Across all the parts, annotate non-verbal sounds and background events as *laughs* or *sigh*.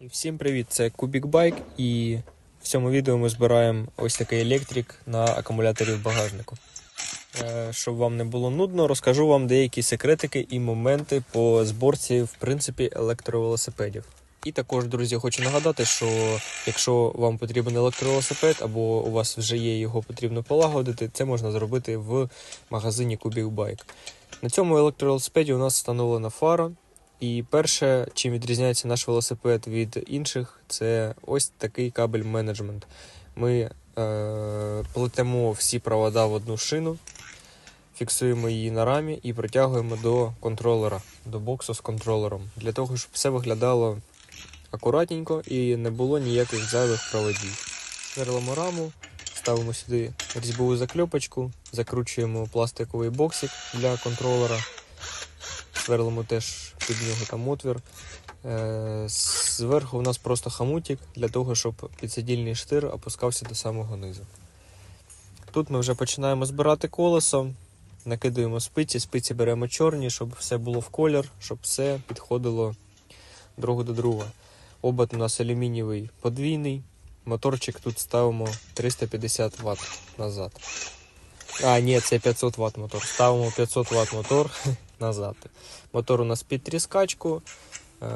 Всім привіт! Це Кубік Байк і в цьому відео ми збираємо ось такий електрик на акумуляторі в багажнику. Е, Щоб вам не було нудно, розкажу вам деякі секретики і моменти по зборці в принципі електровелосипедів. І також, друзі, хочу нагадати, що якщо вам потрібен електровелосипед або у вас вже є його потрібно полагодити, це можна зробити в магазині Кубік Байк. На цьому електровелосипеді у нас встановлена фара. І перше, чим відрізняється наш велосипед від інших, це ось такий кабель менеджмент. Ми е, плетемо всі провода в одну шину, фіксуємо її на рамі і притягуємо до контролера, до боксу з контролером, для того, щоб все виглядало акуратненько і не було ніяких зайвих проводів. Сверлимо раму, ставимо сюди різьбову закльопочку, закручуємо пластиковий боксик для контролера сверлимо теж під нього там отвір. Е, Зверху у нас просто хамутик для того, щоб підсидільний штир опускався до самого низу. Тут ми вже починаємо збирати колесо, накидуємо спиці, спиці беремо чорні, щоб все було в колір, щоб все підходило друг до друга. Обод у нас алюмінієвий подвійний. Моторчик тут ставимо 350 Вт назад. А, ні, це 500 Вт мотор. Ставимо 500 Вт мотор назад. Мотор у нас під тріскачку. Е,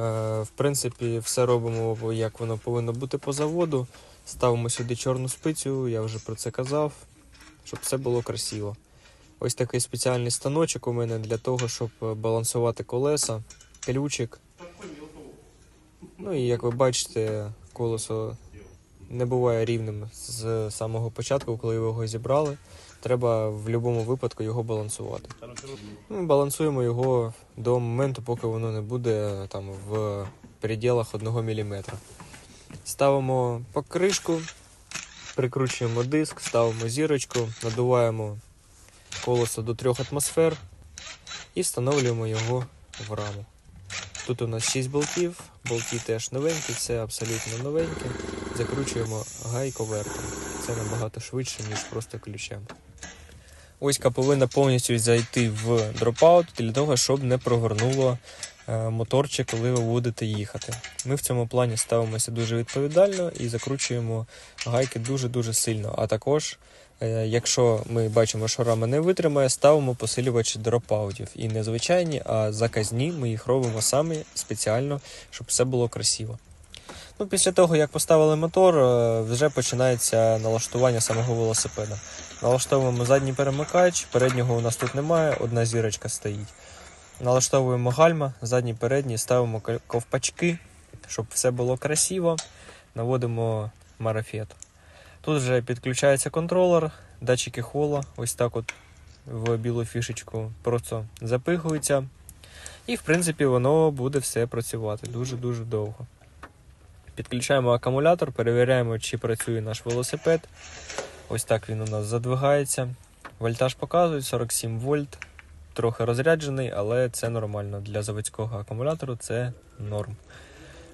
В принципі, все робимо, як воно повинно бути по заводу. Ставимо сюди чорну спицю, я вже про це казав, щоб все було красиво. Ось такий спеціальний станочок у мене для того, щоб балансувати колеса, ключик. Ну і як ви бачите, колесо не буває рівним з самого початку, коли ви його зібрали. Треба в будь-якому випадку його балансувати. Ми балансуємо його до моменту, поки воно не буде там в пределах 1 мм. Ставимо покришку, прикручуємо диск, ставимо зірочку, надуваємо колесо до 3 атмосфер і встановлюємо його в раму. Тут у нас 6 болтів, болти теж новенькі, це абсолютно новенькі. Закручуємо гайковертом. Це набагато швидше, ніж просто ключем. Оська повинна повністю зайти в дропаут для того, щоб не прогорнуло е, моторчик, коли ви будете їхати. Ми в цьому плані ставимося дуже відповідально і закручуємо гайки дуже-дуже сильно. А також, е, якщо ми бачимо, що рама не витримає, ставимо посилювачі дропаутів. І не звичайні, а заказні. Ми їх робимо самі спеціально, щоб все було красиво. Ну, після того, як поставили мотор, е, вже починається налаштування самого велосипеда. Налаштовуємо задній перемикач, переднього у нас тут немає, одна зірочка стоїть. Налаштовуємо гальма, задній передній, ставимо ковпачки, щоб все було красиво. Наводимо марафет. Тут вже підключається контролер, датчики хола, ось так от в білу фішечку просто запихуються. І, в принципі, воно буде все працювати дуже-дуже довго. Підключаємо акумулятор, перевіряємо, чи працює наш велосипед. Ось так він у нас задвигається. Вольтаж показує 47 вольт. Трохи розряджений, але це нормально. Для заводського акумулятору це норм.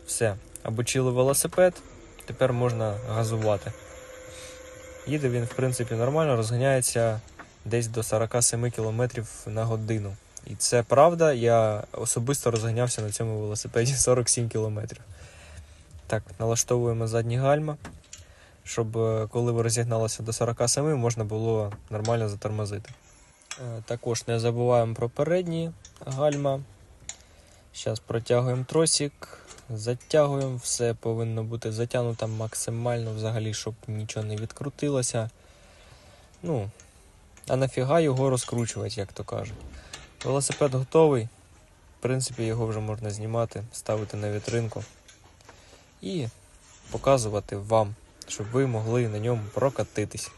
Все, обучили велосипед, тепер можна газувати. Їде він, в принципі, нормально, розганяється десь до 47 км на годину. І це правда, я особисто розганявся на цьому велосипеді *laughs* 47 км. Так, налаштовуємо задні гальма, щоб е, коли ви розігналися до 47, можна було нормально затормозити. Е, Також не забуваємо про передні гальма. Зараз протягуємо тросик, затягуємо, все повинно бути затягнуто максимально, взагалі, щоб нічого не відкрутилося. Ну, а нафіга його розкручувати, як то кажуть. Велосипед готовий. В принципі, його вже можна знімати, ставити на вітринку і показувати вам, щоб ви могли на ньому прокатитись.